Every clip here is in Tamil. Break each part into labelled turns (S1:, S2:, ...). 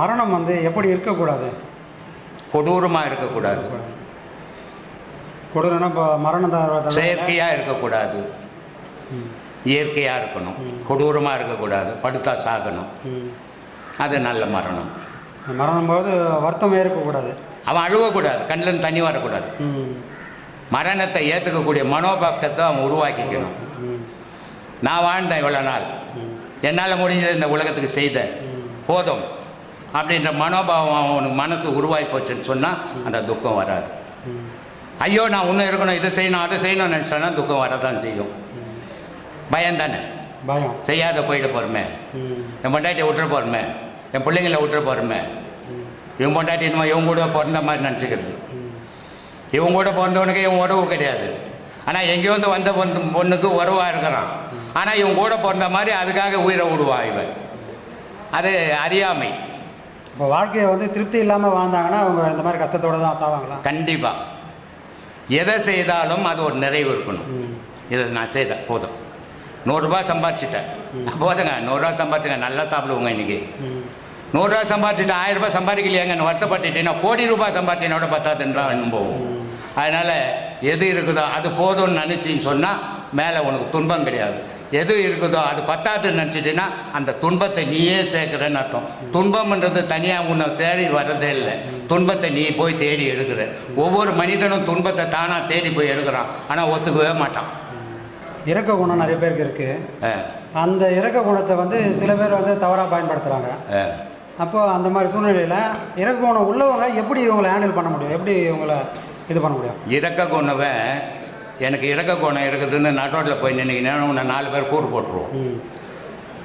S1: மரணம் வந்து எப்படி இருக்கக்கூடாது
S2: கொடூரமாக இருக்கக்கூடாது
S1: கொடூரம்னா இப்போ செயற்கையாக
S2: இருக்கக்கூடாது இயற்கையாக இருக்கணும் கொடூரமாக இருக்கக்கூடாது படுத்தா சாகணும் அது நல்ல மரணம்
S1: மரணம் போது வருத்தம் இருக்கக்கூடாது
S2: அவன் அழுவக்கூடாது கண்ணில் தண்ணி வரக்கூடாது மரணத்தை ஏற்றுக்கக்கூடிய மனோபக்கத்தை அவன் உருவாக்கிக்கணும் நான் வாழ்ந்தேன் இவ்வளோ நாள் என்னால் முடிஞ்சது இந்த உலகத்துக்கு செய்த போதும் அப்படின்ற மனோபாவம் அவனுக்கு மனசு உருவாகி போச்சுன்னு சொன்னால் அந்த துக்கம் வராது ஐயோ நான் ஒன்றும் இருக்கணும் இதை செய்யணும் அதை செய்யணும்னு நினச்சோன்னா துக்கம் வரதான் செய்யும் பயம் தானே பயம் செய்யாத போயிட போகிறோமே என் பொண்டாட்டி விட்டுற போகிறோமே என் பிள்ளைங்களை விட்டுற போகிறோமே இவன் பொண்டாட்டி இன்னும் இவங்க கூட பிறந்த மாதிரி நினச்சிக்கிறது இவங்க கூட பிறந்தவனுக்கு இவன் உறவு கிடையாது ஆனால் எங்கேயோ வந்து வந்த பொண்ணு பொண்ணுக்கு உறவாக இருக்கிறான் ஆனால் இவன் கூட பிறந்த மாதிரி அதுக்காக உயிரை விடுவான் இவன் அது அறியாமை இப்போ வாழ்க்கையை
S1: வந்து திருப்தி இல்லாமல் வாழ்ந்தாங்கன்னா அவங்க இந்த மாதிரி கஷ்டத்தோடு தான் சாவாங்களா
S2: கண்டிப்பாக எதை செய்தாலும் அது ஒரு நிறைவு இருக்கணும் இதை நான் செய்தேன் போதும் நூறுரூபா சம்பாதிச்சிட்டேன் போதுங்க நூறுரூவா சம்பாதிச்சுங்க நல்லா சாப்பிடுவோங்க இன்றைக்கி நூறுரூவா சம்பாதிச்சுட்டு ஆயிரரூபா சம்பாதிக்கலையாங்கன்னு வருத்தப்பட்டுட்டேன்னா கோடி ரூபாய் சம்பாதிச்சினோட பத்தாதுன்றா இன்னும் போகும் அதனால் எது இருக்குதோ அது போதும்னு நினச்சின்னு சொன்னால் மேலே உனக்கு துன்பம் கிடையாது எது இருக்குதோ அது பத்தாதுன்னு நினச்சிட்டின்னா அந்த துன்பத்தை நீயே சேர்க்குறேன்னு அர்த்தம் துன்பம்ன்றது தனியாக உன்னை தேடி வர்றதே இல்லை துன்பத்தை நீ போய் தேடி எடுக்கிற ஒவ்வொரு மனிதனும் துன்பத்தை தானாக தேடி போய் எடுக்கிறான் ஆனால் ஒத்துக்கவே மாட்டான்
S1: இறக்க குணம் நிறைய பேருக்கு இருக்குது அந்த இறக்க குணத்தை வந்து சில பேர் வந்து தவறாக பயன்படுத்துகிறாங்க அப்போ அந்த மாதிரி சூழ்நிலையில் இறக்க குணம் உள்ளவங்க எப்படி இவங்களை ஹேண்டில் பண்ண முடியும் எப்படி இவங்களை இது பண்ண முடியும்
S2: இறக்க குணவை எனக்கு இறக்க கோணம் இருக்குதுன்னு நட்டோட்டில் போய் நின்னீங்கன்னா உன்னை நாலு பேர் கூறு போட்டுருவோம்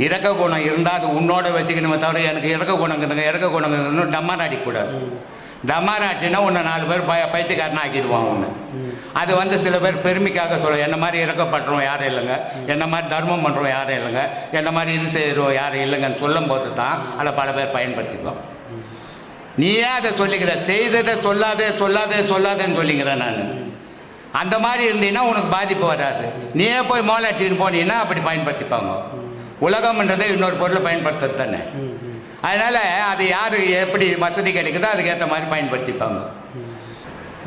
S2: இறக்க குணம் இருந்தால் அது உன்னோட வச்சுக்கணுமே தவிர எனக்கு இறக்க குணங்குதுங்க இறக்க குணங்குதுன்னு டமார் அடிக்கூடாது டமார் ஆச்சுன்னா உன்னை நாலு பேர் பய பைத்தியக்காரனா ஆக்கிடுவான் ஒன்று அது வந்து சில பேர் பெருமைக்காக சொல்லுவோம் என்ன மாதிரி இறக்கப்படுறோம் யாரும் இல்லைங்க என்ன மாதிரி தர்மம் பண்ணுறோம் யாரும் இல்லைங்க என்ன மாதிரி இது செய்கிறோம் யாரும் இல்லைங்கன்னு சொல்லும் போது தான் அதை பல பேர் பயன்படுத்திப்போம் நீயே அதை சொல்லிக்கிற செய்ததை சொல்லாதே சொல்லாதே சொல்லாதேன்னு சொல்லிக்கிறேன் நான் அந்த மாதிரி இருந்தீங்கன்னா உனக்கு பாதிப்பு வராது நீயே போய் மோலாட்சின்னு போனீங்கன்னா அப்படி பயன்படுத்திப்பாங்க உலகம்ன்றதை இன்னொரு பொருளை பயன்படுத்துறது தானே அதனால் அது யார் எப்படி வசதி கிடைக்குதோ அதுக்கேற்ற மாதிரி பயன்படுத்திப்பாங்க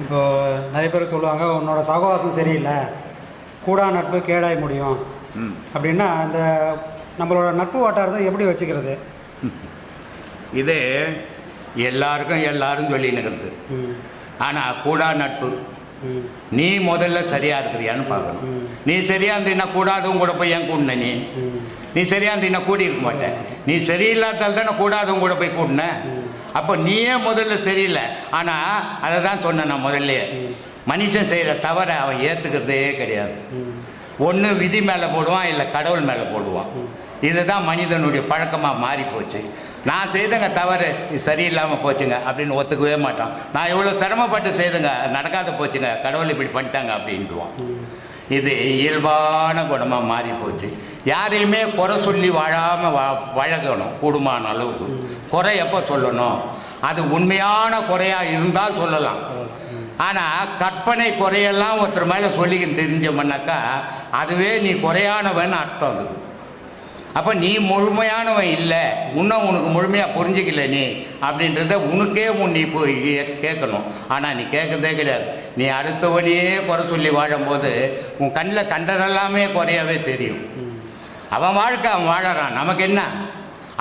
S1: இப்போது நிறைய பேர் சொல்லுவாங்க உன்னோட சகவாசம் சரியில்லை கூடா நட்பு கேடாய் முடியும் அப்படின்னா அந்த நம்மளோட நட்பு வட்டாரத்தை எப்படி வச்சுக்கிறது
S2: இது எல்லாருக்கும் எல்லாரும் சொல்லினுக்கிறது ஆனால் கூடா நட்பு நீ முதல்ல சரியாக இருக்கிறியான்னு பார்க்கணும் நீ சரியாக இருந்தீங்கன்னா கூடாது கூட போய் ஏன் கூட்டின நீ நீ சரியாக இருந்தீங்கன்னா கூடி இருக்க மாட்டேன் நீ சரியில்லாதால் தானே கூடாது கூட போய் கூட்டின அப்போ நீயே முதல்ல சரியில்லை ஆனால் அதை தான் சொன்னேன் நான் முதல்லையே மனுஷன் செய்கிற தவறை அவன் ஏற்றுக்கிறதே கிடையாது ஒன்று விதி மேலே போடுவான் இல்லை கடவுள் மேலே போடுவான் இதுதான் மனிதனுடைய பழக்கமாக மாறி போச்சு நான் செய்தங்க தவறு சரியில்லாமல் போச்சுங்க அப்படின்னு ஒத்துக்கவே மாட்டான் நான் எவ்வளோ சிரமப்பட்டு செய்துங்க நடக்காத போச்சுங்க கடவுள் இப்படி பண்ணிட்டாங்க அப்படின்ட்டுவான் இது இயல்பான குணமாக மாறி போச்சு யாரையுமே குறை சொல்லி வாழாமல் வா வழங்கணும் கூடுமான அளவுக்கு குறை எப்போ சொல்லணும் அது உண்மையான குறையாக இருந்தால் சொல்லலாம் ஆனால் கற்பனை குறையெல்லாம் ஒருத்தர் மேலே சொல்லிக்கிட்டு தெரிஞ்சோம்னாக்கா அதுவே நீ குறையானவன்னு அர்த்தம் அதுக்கு அப்போ நீ முழுமையானவன் இல்லை இன்னும் உனக்கு முழுமையாக புரிஞ்சிக்கல நீ அப்படின்றத உனக்கே உன் நீ போய் கேட்கணும் ஆனால் நீ கேட்குறதே கிடையாது நீ அடுத்தவனையே குறை சொல்லி வாழும்போது உன் கண்ணில் கண்டதெல்லாமே குறையாவே தெரியும் அவன் வாழ்க்கை அவன் வாழறான் நமக்கு என்ன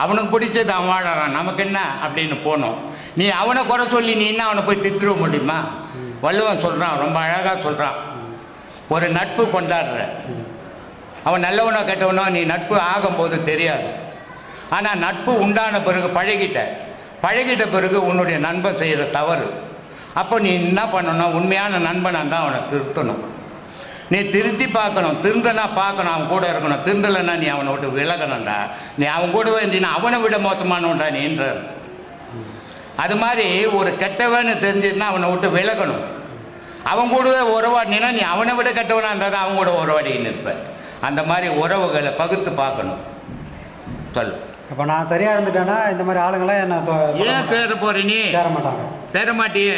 S2: அவனுக்கு பிடிச்சது அவன் வாழறான் நமக்கு என்ன அப்படின்னு போனோம் நீ அவனை குறை சொல்லி நீ என்ன அவனை போய் திட்டுற முடியுமா வள்ளுவன் சொல்கிறான் ரொம்ப அழகாக சொல்கிறான் ஒரு நட்பு கொண்டாடுற அவன் நல்லவனோ கெட்டவனோ நீ நட்பு ஆகும்போது தெரியாது ஆனால் நட்பு உண்டான பிறகு பழகிட்ட பழகிட்ட பிறகு உன்னுடைய நண்பன் செய்கிற தவறு அப்போ நீ என்ன பண்ணணும் உண்மையான நண்பனாக தான் அவனை திருத்தணும் நீ திருத்தி பார்க்கணும் திருந்தனா பார்க்கணும் அவன் கூட இருக்கணும் திருந்தலைன்னா நீ அவனை விட்டு விலகணும்டா நீ அவன் கூடவே இருந்தீங்கன்னா அவனை விட மோசமானவன்டா நீன்ற அது மாதிரி ஒரு கெட்டவன்னு தெரிஞ்சிருந்தா அவனை விட்டு விலகணும் அவன் கூடவே உறவாடினா நீ அவனை விட கெட்டவனாக இருந்தால் தான் அவன் கூட உறவாடின்னு இருப்பேன் அந்த மாதிரி உறவுகளை பகுத்து பார்க்கணும் சொல்லு
S1: இப்போ நான் சரியாக இருந்துட்டேன்னா இந்த மாதிரி ஆளுங்களாம் என்ன இப்போ ஏன்
S2: சேர போகிற நீ சேர மாட்டாங்க சேர மாட்டியே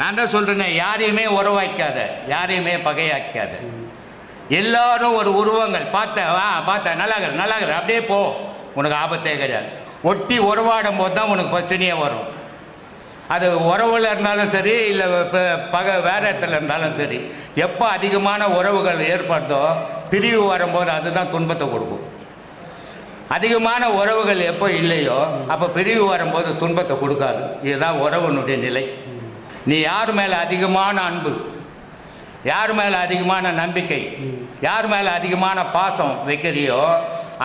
S2: நான் தான் சொல்கிறேனே யாரையுமே உறவாக்காத யாரையுமே பகையாக்காத எல்லாரும் ஒரு உருவங்கள் பார்த்த வா பார்த்த நல்லா நல்லாகிற அப்படியே போ உனக்கு ஆபத்தே கிடையாது ஒட்டி உறவாடும் போது தான் உனக்கு பிரச்சனையே வரும் அது உறவில் இருந்தாலும் சரி இல்லை இப்போ பக வேறு இடத்துல இருந்தாலும் சரி எப்போ அதிகமான உறவுகள் ஏற்படுத்தோ பிரிவு வரும்போது அதுதான் துன்பத்தை கொடுக்கும் அதிகமான உறவுகள் எப்போ இல்லையோ அப்போ பிரிவு வரும்போது துன்பத்தை கொடுக்காது இதுதான் உறவுனுடைய நிலை நீ யார் மேலே அதிகமான அன்பு யார் மேலே அதிகமான நம்பிக்கை யார் மேலே அதிகமான பாசம் வைக்கிறியோ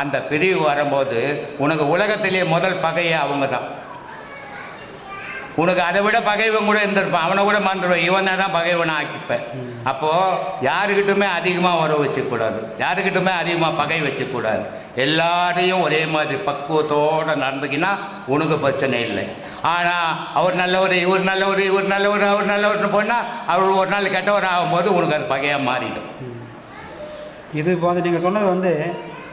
S2: அந்த பிரிவு வரும்போது உனக்கு உலகத்திலே முதல் பகையே அவங்க தான் உனக்கு அதை விட பகைவன் கூட இருந்திருப்பான் அவனை கூட மறந்துடுவேன் இவனை தான் பகைவனை ஆக்கிப்பேன் அப்போது யாருக்கிட்டுமே அதிகமாக உறவு வச்சுக்கூடாது யாருக்கிட்டுமே அதிகமாக பகை வச்சுக்கூடாது எல்லாரையும் ஒரே மாதிரி பக்குவத்தோடு நடந்துக்கினா உனக்கு பிரச்சனை இல்லை ஆனால் அவர் நல்லவர் இவர் நல்லவர் இவர் நல்லவர் அவர் நல்லவர்னு போனால் அவர் ஒரு நாள் கெட்டவர் ஆகும்போது உனக்கு அது பகையாக மாறிடும்
S1: இது இப்போ வந்து நீங்கள் சொன்னது வந்து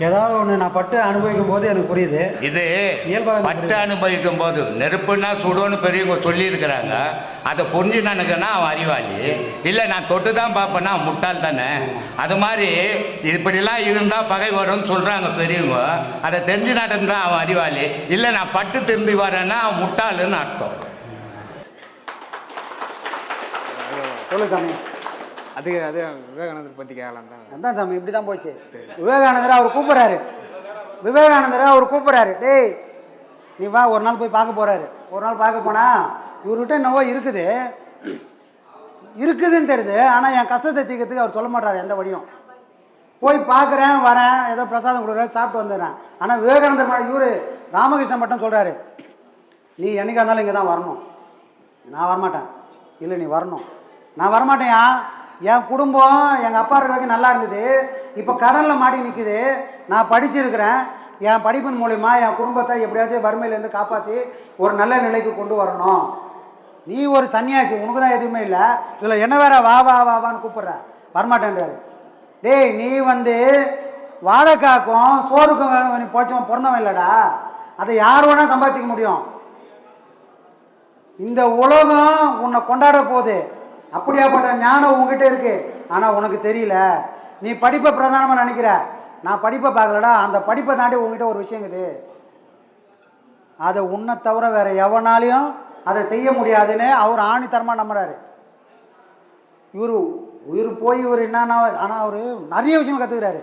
S1: ஏதாவது ஒன்று நான் பட்டு
S2: அனுபவிக்கும் போது எனக்கு புரியுது இது இயல்பாக பட்டு அனுபவிக்கும் போது நெருப்புன்னா சுடுன்னு பெரியவங்க சொல்லியிருக்கிறாங்க அதை புரிஞ்சு நினைக்கிறேன்னா அவன் அறிவாளி இல்லை நான் தொட்டு தான் பார்ப்பேன்னா முட்டாள் தானே அது மாதிரி இப்படிலாம் இருந்தால் பகை வரும்னு சொல்கிறாங்க பெரியவங்க அதை தெரிஞ்சு நடந்தா அவன் அறிவாளி இல்லை நான் பட்டு திரும்பி வரேன்னா அவன் முட்டாளுன்னு அர்த்தம்
S1: சொல்லு சாமி அது அது விவேகானந்தர் பற்றி கேட்கலாம் தான் அதான் சாமி இப்படி தான் போச்சு விவேகானந்தரை அவர் கூப்பிட்றாரு விவேகானந்தரை அவர் கூப்பிட்றாரு டேய் நீ வா ஒரு நாள் போய் பார்க்க போகிறாரு ஒரு நாள் பார்க்க போனால் இவர்கிட்ட என்னவோ இருக்குது இருக்குதுன்னு தெரியுது ஆனால் என் கஷ்டத்தை தீர்க்கறதுக்கு அவர் சொல்ல மாட்டார் எந்த வழியும் போய் பார்க்குறேன் வரேன் ஏதோ பிரசாதம் கொடுக்குறேன் சாப்பிட்டு வந்துடுறேன் ஆனால் விவேகானந்தர் மாதிரி இவர் ராமகிருஷ்ணன் மட்டும் சொல்கிறாரு நீ என்றைக்காக இருந்தாலும் இங்கே தான் வரணும் நான் வரமாட்டேன் இல்லை நீ வரணும் நான் வரமாட்டேயா என் குடும்பம் எங்கள் அப்பா இருக்கிற வரைக்கும் நல்லா இருந்தது இப்போ கடலில் மாடி நிற்குது நான் படிச்சிருக்கிறேன் என் படிப்பின் மூலிமா என் குடும்பத்தை எப்படியாச்சும் வறுமையிலேருந்து காப்பாற்றி ஒரு நல்ல நிலைக்கு கொண்டு வரணும் நீ ஒரு சன்னியாசி உனக்கு தான் எதுவுமே இல்லை இதில் என்ன வேற வா வா வா வான்னு கூப்பிட்ற வரமாட்டேன்றாரு டேய் நீ வந்து வாழைக்காக்கும் சோறுக்கும் நீ போச்சவன் பிறந்தவன் இல்லைடா அதை யார் வேணால் சம்பாதிச்சிக்க முடியும் இந்த உலகம் உன்னை கொண்டாட போகுது அப்படியாப்பட்ட ஞானம் உங்ககிட்ட இருக்குது ஆனால் உனக்கு தெரியல நீ படிப்பை பிரதானமாக நினைக்கிற நான் படிப்பை பார்க்கலடா அந்த படிப்பை தாண்டி உங்ககிட்ட ஒரு விஷயங்குது அதை உன்னை தவிர வேறு எவனாலையும் அதை செய்ய முடியாதுன்னு அவர் ஆணித்தரமா நம்புறாரு இவர் உயிர் போய் இவர் என்னன்னா ஆனால் அவர் நிறைய விஷயம் கத்துக்கிறாரு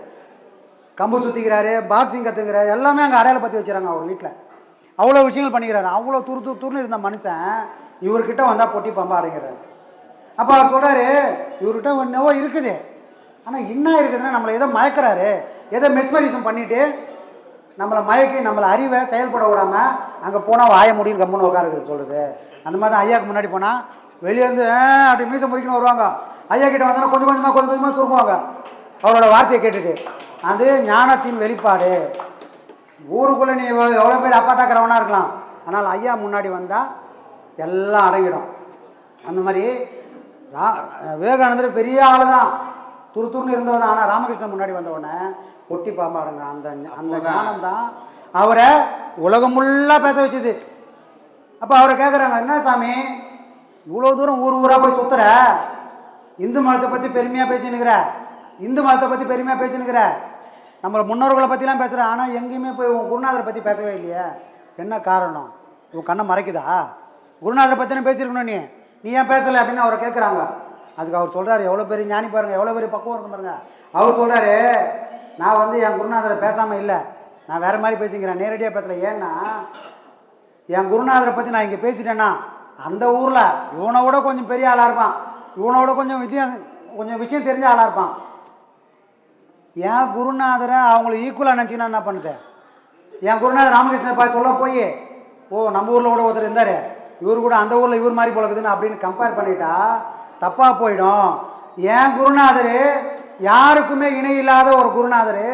S1: கம்பு சுத்திக்கிறாரு பாக்ஸிங் கத்துக்கிறாரு எல்லாமே அங்கே அடையாள பற்றி வச்சுறாங்க அவர் வீட்டில் அவ்வளோ விஷயங்கள் பண்ணிக்கிறாரு அவ்வளோ துரு துருன்னு இருந்த மனுஷன் இவர்கிட்ட வந்தால் பொட்டி பம்பா அடைங்கிறாரு
S2: அப்போ அவர் சொல்கிறாரு
S1: இவர்கிட்ட ஒன்றவோ இருக்குது ஆனால் என்ன இருக்குதுன்னா நம்மளை எதோ மயக்கிறாரு எதோ மெஸ்மரிசம் பண்ணிவிட்டு நம்மளை மயக்கி நம்மளை அறிவை செயல்பட விடாமல் அங்கே போனால் வாய முடியும் கம்முன்னு உட்காருக்குது சொல்கிறது அந்த மாதிரி தான் ஐயாவுக்கு முன்னாடி போனால் வெளியே வந்து அப்படி மீசம் முடிக்கணும் வருவாங்க ஐயா கிட்ட வந்தாலும் கொஞ்சம் கொஞ்சமாக கொஞ்சம் கொஞ்சமாக சுருங்குவாங்க அவரோட வார்த்தையை கேட்டுட்டு அது ஞானத்தின் வெளிப்பாடு ஊருக்குள்ளே நீ எவ்வளோ பேர் அப்பாட்டாக்கிறவனாக இருக்கலாம் ஆனால் ஐயா முன்னாடி வந்தால் எல்லாம் அடங்கிடும் அந்த மாதிரி ரா விவேகானந்தர் பெரிய ஆள் தான் துரு துருன்னு இருந்தவர் ஆனால் ராமகிருஷ்ணன் முன்னாடி வந்தவுடனே கொட்டி பாம்பாடுங்க அந்த அந்த ஞானம் தான் அவரை உலகமுள்ளா பேச வச்சுது அப்போ அவரை கேட்குறாங்க என்ன சாமி இவ்வளோ தூரம் ஊர் ஊராக போய் சுற்றுற இந்து மதத்தை பற்றி பெருமையாக பேசினுக்கிற இந்து மதத்தை பற்றி பெருமையாக பேசினுக்கிற நம்மளை முன்னோர்களை பற்றிலாம் பேசுகிற ஆனால் எங்கேயுமே போய் உன் குருநாதரை பற்றி பேசவே இல்லையே என்ன காரணம் உன் கண்ணை மறைக்குதா குருநாதரை பற்றினா பேசியிருக்கணும் நீ நீ ஏன் பேசலை அப்படின்னு அவரை கேட்குறாங்க அதுக்கு அவர் சொல்கிறாரு எவ்வளோ பெரிய ஞானி பாருங்கள் எவ்வளோ பெரிய பக்குவம் இருக்கு பாருங்க அவர் சொல்கிறாரு நான் வந்து என் குருநாதரை பேசாமல் இல்லை நான் வேறு மாதிரி பேசிக்கிறேன் நேரடியாக பேசலை ஏன்னா என் குருநாதரை பற்றி நான் இங்கே பேசிட்டேன்னா அந்த ஊரில் இவனை விட கொஞ்சம் பெரிய ஆளாக இருப்பான் இவனை விட கொஞ்சம் வித்தியாசம் கொஞ்சம் விஷயம் தெரிஞ்ச ஆளாக இருப்பான் என் குருநாதரை அவங்கள ஈக்குவலாக நினச்சிங்கன்னா என்ன பண்ணுது என் குருநாதர் ராமகிருஷ்ணன் பா சொல்ல போய் ஓ நம்ம ஊரில் கூட ஒருத்தர் இருந்தார் இவர் கூட அந்த ஊரில் இவர் மாதிரி பிழக்குதுன்னு அப்படின்னு கம்பேர் பண்ணிட்டா தப்பாக போயிடும் என் குருநாதர் யாருக்குமே இணை இல்லாத ஒரு குருநாதர்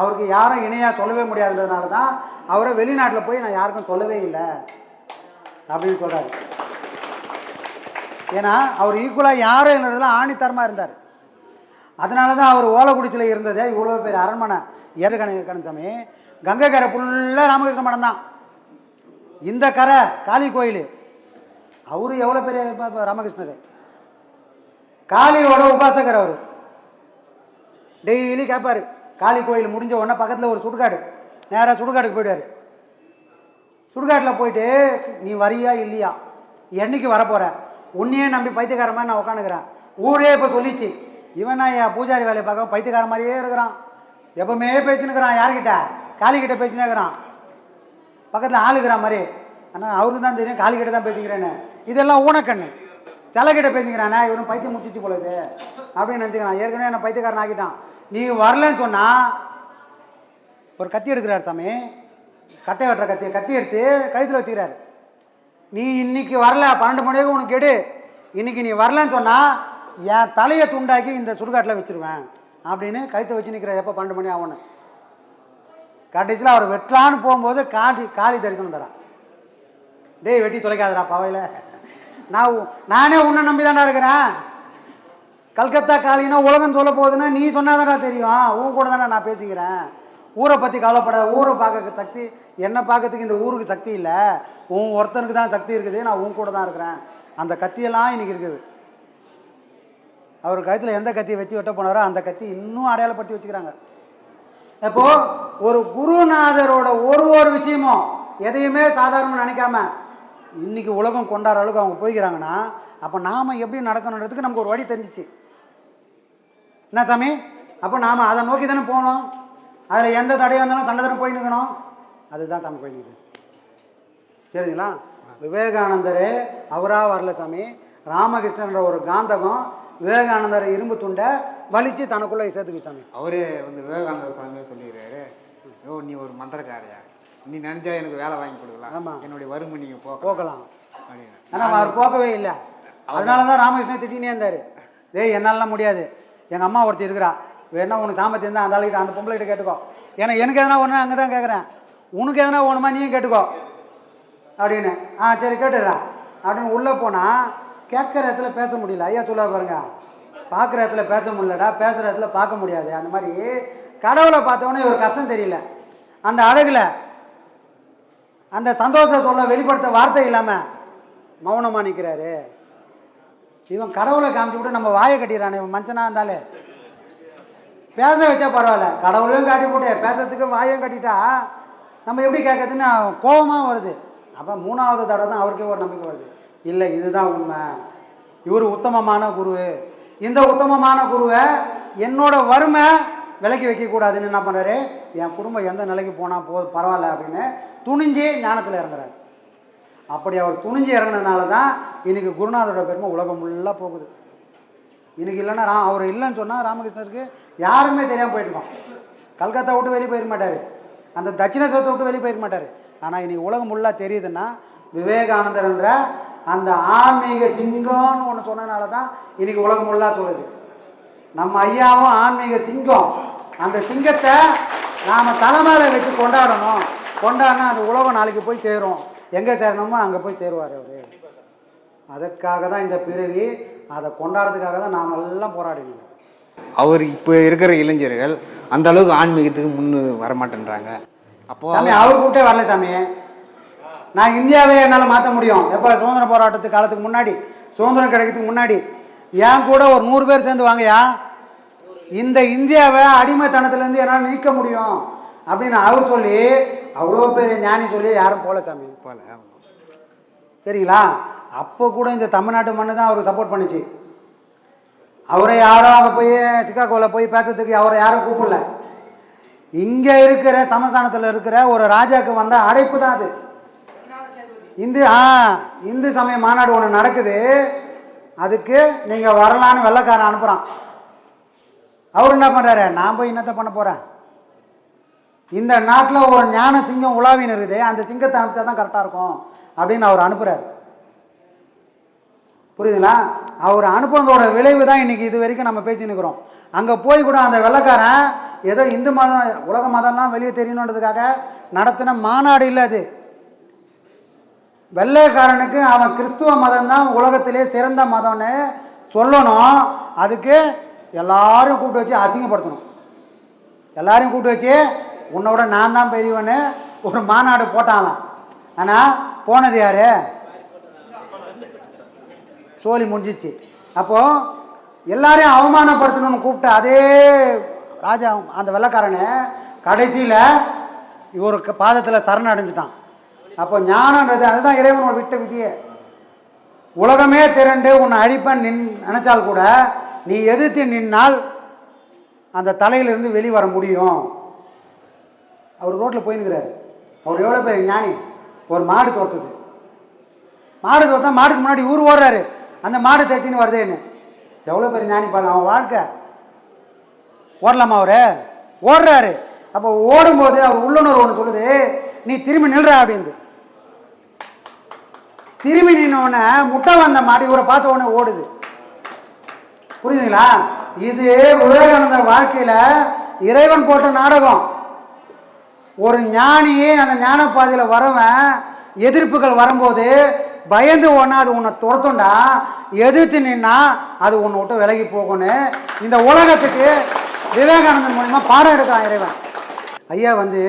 S1: அவருக்கு யாரும் இணையாக சொல்லவே முடியாதுன்றதுனால தான் அவரை வெளிநாட்டில் போய் நான் யாருக்கும் சொல்லவே இல்லை அப்படின்னு சொல்கிறார் ஏன்னா அவர் ஈக்குவலாக யாரும் என்னதுல ஆணித்தரமாக இருந்தார் அதனால தான் அவர் ஓலக்குடிச்சியில் இருந்ததே இவ்வளோ பேர் அரண்மனை ஏற்கனவே கணசாமி கங்கை கரை ஃபுல்லாக ராமகிருஷ்ண மடம் தான் இந்த கரை காளி கோயில் அவரு எவ்வளோ பெரிய ராமகிருஷ்ணர் காளியோட உபாசகர் அவர் டெய்லி கேட்பார் காளி கோயில் முடிஞ்ச உடனே பக்கத்தில் ஒரு சுடுகாடு நேராக சுடுகாடுக்கு போயிடுவார் சுடுகாட்டில் போயிட்டு நீ வரியா இல்லையா என்னைக்கு வரப்போகிற உன்னையே நம்பி பைத்தியக்கார மாதிரி நான் உட்காந்துக்கிறேன் ஊரே இப்போ சொல்லிச்சு இவன் என் பூஜாரி வேலையை பார்க்க பைத்தியக்கார மாதிரியே இருக்கிறான் எப்பவுமே பேசினுக்கிறான் யார்கிட்ட காளிக்கிட்ட பேசினேக்கிறான் பக்கத்தில் ஆளுகிற மாதிரி ஆனால் அவருக்கு தான் தெரியும் காளிக்கிட்ட தான் பேசிக்கிறேன்னு இதெல்லாம் ஊனக்கண்ணு செலக்கிட்ட பேசிக்கிறானே இவனும் பைத்தியம் முடிச்சிச்சு போலது அப்படின்னு நினச்சிக்கிறான் ஏற்கனவே என்ன பைத்தியக்காரன் ஆக்கிட்டான் நீ வரலன்னு சொன்னால் ஒரு கத்தி எடுக்கிறார் சாமி கட்டை வெட்டுற கத்தியை கத்தி எடுத்து கைத்தில் வச்சுக்கிறாரு நீ இன்னைக்கு வரல பன்னெண்டு மணிக்கு உனக்கு எடு இன்னைக்கு நீ வரலன்னு சொன்னால் என் தலையை துண்டாக்கி இந்த சுடுகாட்டில் வச்சுருவேன் அப்படின்னு கைத்தை வச்சு நிற்கிற எப்போ பன்னெண்டு மணி ஆகணும் கடைசியில் அவர் வெட்டலான்னு போகும்போது காட்டி காளி தரிசனம் தரான் டேய் வெட்டி தொலைக்காதரா பவையில் நான் நானே உன்னை நம்பி தாண்டா இருக்கிறேன் கல்கத்தா காலினா உலகம் சொல்ல போகுதுன்னா நீ சொன்னாதான்டா தெரியும் உன் கூட தானே நான் பேசிக்கிறேன் ஊரை பற்றி கவலைப்படாத ஊரை பார்க்க சக்தி என்னை பார்க்கறதுக்கு இந்த ஊருக்கு சக்தி இல்லை உன் ஒருத்தனுக்கு தான் சக்தி இருக்குது நான் உன் கூட தான் இருக்கிறேன் அந்த கத்தியெல்லாம் இன்னைக்கு இருக்குது அவர் கழுத்தில் எந்த கத்தியை வச்சு வெட்ட போனாரோ அந்த கத்தி இன்னும் அடையாளப்படுத்தி வச்சுக்கிறாங்க இப்போது ஒரு குருநாதரோட ஒரு ஒரு விஷயமும் எதையுமே சாதாரணம் நினைக்காம இன்றைக்கி உலகம் கொண்டாடுற அளவுக்கு அவங்க போய்க்கிறாங்கன்னா அப்போ நாம் எப்படி நடக்கணுன்றதுக்கு நமக்கு ஒரு வழி தெரிஞ்சிச்சு என்ன சாமி அப்போ நாம் அதை நோக்கி தானே போகணும் அதில் எந்த தடையாக இருந்தாலும் சண்டை தானே போய் நிற்கணும் அதுதான் சாமி போய் சரிங்களா விவேகானந்தர் அவராக வரல சாமி ராமகிருஷ்ணன்ற ஒரு காந்தகம் விவேகானந்தர் இரும்பு துண்டை வலித்து தனக்குள்ளே சேர்த்துக்கு சாமி அவரே வந்து விவேகானந்தர் சாமியே சொல்லிடுறாரு ஓ நீ ஒரு மந்திரக்காரையா நீ நினச்சா எனக்கு வேலை வாங்கி கொடுக்கலாம் ஆமா என்னுடைய வறுமை நீங்கள் போக போக்கலாம் அப்படின்னு அவர் போகவே இல்லை அதனால தான் ராமகிருஷ்ணன் திட்டினே இருந்தார் ஏய் என்னாலலாம் முடியாது எங்கள் அம்மா ஒருத்தர் இருக்கிறா என்ன உனக்கு சாமர்த்தியம் தான் அந்த ஆளுகிட்ட அந்த கிட்ட கேட்டுக்கோ ஏன்னா எனக்கு எதனா ஒன்று அங்கே தான் கேட்குறேன் உனக்கு எதனா ஒன்றுமா நீயும் கேட்டுக்கோ அப்படின்னு ஆ சரி கேட்டுடுறேன் அப்படின்னு உள்ளே போனால் கேட்குற இடத்துல பேச முடியல ஐயா சொல்ல பாருங்க பார்க்குற இடத்துல பேச முடியலடா பேசுகிற இடத்துல பார்க்க முடியாது அந்த மாதிரி கடவுளை பார்த்தவொடனே ஒரு கஷ்டம் தெரியல அந்த அழகில் அந்த சந்தோஷம் சொல்ல வெளிப்படுத்த வார்த்தை இல்லாமல் மௌனமாக நிற்கிறாரு இவன் கடவுளை காமிச்சு விட்டு நம்ம வாயை கட்டிடுறானே இவன் மஞ்சனாக இருந்தாலே பேச வச்சா பரவாயில்ல கடவுளையும் காட்டி போட்டே பேசுறதுக்கு வாயும் கட்டிட்டா நம்ம எப்படி கேட்கறதுன்னு கோபமாக வருது அப்போ மூணாவது தடவை தான் அவருக்கே ஒரு நம்பிக்கை வருது இல்லை இதுதான் உண்மை இவர் உத்தமமான குரு இந்த உத்தமமான குருவை என்னோட வறுமை விலக்கி வைக்கக்கூடாதுன்னு என்ன பண்ணுறாரு என் குடும்பம் எந்த நிலைக்கு போனால் போ பரவாயில்ல அப்படின்னு துணிஞ்சே ஞானத்தில் இறங்குறாரு அப்படி அவர் துணிஞ்சு இறங்கினதுனால தான் இன்றைக்கி குருநாதரோட பெருமை உலகம் ஃபுல்லாக போகுது இன்னைக்கு இல்லைன்னா ரா அவர் இல்லைன்னு சொன்னால் ராமகிருஷ்ணருக்கு யாருமே தெரியாமல் போயிருக்கோம் கல்கத்தா விட்டு வெளியே போயிருமாட்டார் மாட்டார் அந்த தட்சிணேஸ்வரத்தை விட்டு வெளியே போயிருமாட்டார் மாட்டார் ஆனால் இன்றைக்கி உலகம் ஃபுல்லாக தெரியுதுன்னா விவேகானந்தர்ன்ற அந்த ஆன்மீக சிங்கம்னு ஒன்று சொன்னதுனால தான் இன்றைக்கி உலகம் ஃபுல்லாக சொல்லுது நம்ம ஐயாவும் ஆன்மீக சிங்கம் அந்த சிங்கத்தை நாம் தலைமையில வச்சு கொண்டாடணும் கொண்டாடினா அது உலகம் நாளைக்கு போய் சேரும் எங்கே சேரணுமோ அங்கே போய் சேருவார் அவர் அதற்காக தான் இந்த பிறவி அதை கொண்டாடுறதுக்காக தான் நாம் எல்லாம் போராடினோம் அவர் இப்போ இருக்கிற இளைஞர்கள் அந்த அளவுக்கு ஆன்மீகத்துக்கு முன்னு வரமாட்டேன்றாங்க அப்போ சாமி அவர் கூப்பிட்டே வரல சாமி நான் இந்தியாவே என்னால் மாற்ற முடியும் எப்போ சுதந்திர போராட்டத்துக்கு காலத்துக்கு முன்னாடி சுதந்திரம் கிடைக்கிறதுக்கு முன்னாடி ஏன் கூட ஒரு நூறு பேர் சேர்ந்து வாங்கயா இந்த இந்தியாவை அடிமைத்தனத்துலேருந்து என்னால் நீக்க முடியும் அப்படின்னு அவர் சொல்லி அவ்வளோ பெரிய ஞானி சொல்லி யாரும் போல சாமி போல சரிங்களா அப்போ கூட இந்த தமிழ்நாட்டு மண்ணு தான் அவருக்கு சப்போர்ட் பண்ணிச்சு அவரை யாரோ அங்கே போய் சிக்காகோவில் போய் பேசுறதுக்கு அவரை யாரும் கூப்பிடல இங்கே இருக்கிற சமஸ்தானத்தில் இருக்கிற ஒரு ராஜாவுக்கு வந்த அடைப்பு தான் அது இந்து ஆ இந்து சமய மாநாடு ஒன்று நடக்குது அதுக்கு நீங்கள் வரலான்னு வெள்ளக்காரன் அனுப்புகிறான் அவர் என்ன பண்ணுறாரு நான் போய் என்னத்தை பண்ண போகிறேன் இந்த நாட்டில் ஒரு ஞான சிங்கம் உலாவின்னு இருக்குது அந்த சிங்கத்தை அனுப்பிச்சா தான் கரெக்டாக இருக்கும் அப்படின்னு அவர் அனுப்புகிறார் புரியுதுங்களா அவர் அனுப்புனதோட விளைவு தான் இன்றைக்கி இது வரைக்கும் நம்ம பேசினுக்கிறோம் அங்கே போய் கூட அந்த வெள்ளக்காரன் ஏதோ இந்து மதம் உலக மதம்லாம் வெளியே தெரியணுன்றதுக்காக நடத்தின மாநாடு இல்லை அது வெள்ளைக்காரனுக்கு அவன் கிறிஸ்துவ மதம் தான் உலகத்திலே சிறந்த மதம்னு சொல்லணும் அதுக்கு எல்லாரும் கூப்பிட்டு வச்சு அசிங்கப்படுத்தணும் எல்லாரையும் கூப்பிட்டு வச்சு உன்னோட நான் தான் பெரியவனு ஒரு மாநாடு போட்டாங்களாம் ஆனால் போனது யார் சோழி முடிஞ்சிச்சு அப்போது எல்லாரையும் அவமானப்படுத்தணும்னு கூப்பிட்டு அதே ராஜா அந்த வெள்ளக்காரனு கடைசியில் இவரு பாதத்தில் சரண் அடைஞ்சிட்டான் அப்போ ஞானன்றது அதுதான் இறைவனோட விட்ட விதியை உலகமே திரண்டு உன்னை அழிப்பேன் நின் நினச்சால் கூட நீ எதிர்த்து நின்னால் அந்த தலையிலிருந்து வெளிவர முடியும் அவர் ரோட்டில் போயின்னுக்கிறார் அவர் எவ்வளோ பேர் ஞானி ஒரு மாடு தோர்த்தது மாடு தோர்த்தா மாடுக்கு முன்னாடி ஊர் ஓடுறாரு அந்த மாடு தேர்த்தின்னு வருதே என்ன எவ்வளோ பேர் ஞானி பாருங்க அவன் வாழ்க்கை ஓடலாமா அவரு ஓடுறாரு அப்போ ஓடும்போது அவர் உள்ளனர் ஒன்று சொல்லுது நீ திரும்பி நில்ற அப்படின்னு திரும்பி நின்னோடனே முட்டை வந்த மாடு இவரை பார்த்த உடனே ஓடுது புரியுதுங்களா இது விவேகானந்த வாழ்க்கையில் இறைவன் போட்ட நாடகம் ஒரு ஞானியே அந்த ஞான பாதையில் வரவன் எதிர்ப்புகள் வரும்போது பயந்து ஒன்னா அது உன்னை துரத்தோண்டா எதிர்த்து நின்னா அது உன்னை விட்டு விலகி போகணும் இந்த உலகத்துக்கு விவேகானந்தன் மூலிமா பாடம் எடுக்கான் இறைவன் ஐயா வந்து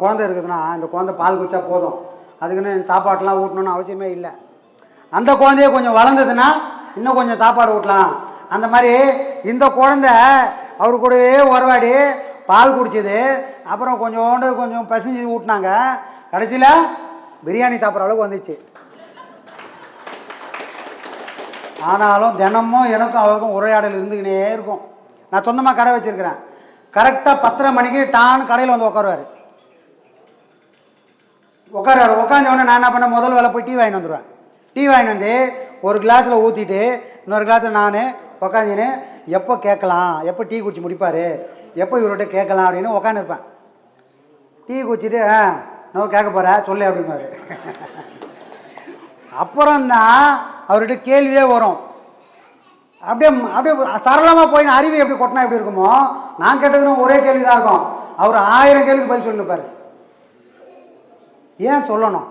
S1: குழந்தை இருக்குதுன்னா இந்த குழந்தை பால் குச்சா போதும் அதுக்குன்னு சாப்பாட்டெலாம் ஊட்டணும்னு அவசியமே இல்லை அந்த குழந்தைய கொஞ்சம் வளர்ந்ததுன்னா இன்னும் கொஞ்சம் சாப்பாடு ஊட்டலாம் அந்த மாதிரி இந்த குழந்த அவர் கூடவே உறவாடி பால் குடிச்சது அப்புறம் கொஞ்சோண்டு கொஞ்சம் பசிஞ்சு ஊட்டினாங்க கடைசியில் பிரியாணி சாப்பிட்ற அளவுக்கு வந்துச்சு ஆனாலும் தினமும் எனக்கும் அவருக்கும் உரையாடல் இருந்துக்கினே இருக்கும் நான் சொந்தமாக கடை வச்சுருக்கிறேன் கரெக்டாக பத்தரை மணிக்கு டான் கடையில் வந்து உட்காருவார் உட்காருவார் உட்காந்தவொடனே நான் என்ன பண்ண முதல் வேலை போய் டீ வாங்கிட்டு வந்துடுவேன் டீ வாங்கிட்டு வந்து ஒரு கிளாஸில் ஊற்றிட்டு இன்னொரு கிளாஸில் நான் உக்காந்துன்னு எப்போ கேட்கலாம் எப்போ டீ குடிச்சு முடிப்பார் எப்போ இவர்கிட்ட கேட்கலாம் அப்படின்னு உக்காந்துருப்பேன் டீ குடிச்சிட்டு ஆ நான் கேட்க போகிற சொல்லு அப்படிம்பாரு அப்புறம்தான் அவர்கிட்ட கேள்வியே வரும் அப்படியே அப்படியே சரளமாக போய் அறிவு எப்படி கொட்டினா எப்படி இருக்குமோ நான் கேட்டதுன்னு ஒரே கேள்வி தான் இருக்கும் அவர் ஆயிரம் கேள்விக்கு பதில் சொல்லிருப்பார் ஏன் சொல்லணும்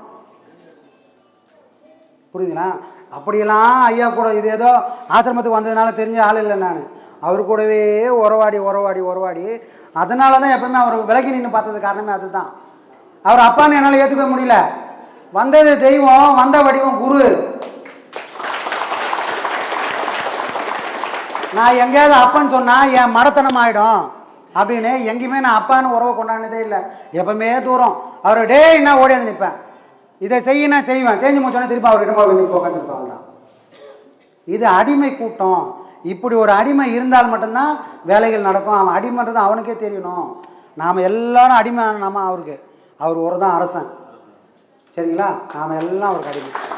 S1: புரியுதுங்களா அப்படியெல்லாம் ஐயா கூட இது ஏதோ ஆசிரமத்துக்கு வந்ததுனால தெரிஞ்ச ஆள் இல்லை நான் அவர் கூடவே உறவாடி உறவாடி உறவாடி அதனால தான் எப்பவுமே அவர் விலகி நின்று பார்த்தது காரணமே அதுதான் அவர் அப்பான்னு என்னால் ஏற்றுக்க முடியல வந்தது தெய்வம் வந்த வடிவம் குரு நான் எங்கேயாவது அப்பான்னு சொன்னால் என் மரத்தனம் ஆகிடும் அப்படின்னு எங்கேயுமே நான் அப்பான்னு உறவை கொண்டாடினதே இல்லை எப்பவுமே தூரம் அவர் டே என்ன ஓடியாந்து நிற்பேன் இதை செய்யினா செய்வேன் செஞ்சு முடிச்சோன்னா திருப்பி அவர்கிட்ட இடமா உட்காந்துருப்பாள் தான் இது அடிமை கூட்டம் இப்படி ஒரு அடிமை இருந்தால் மட்டும்தான் வேலைகள் நடக்கும் அவன் அடிமைன்றது அவனுக்கே தெரியணும் நாம் எல்லாரும் அடிமை நம்ம அவருக்கு அவர் ஒரு தான் அரசன் சரிங்களா நாம் எல்லாம் அவருக்கு அடிமை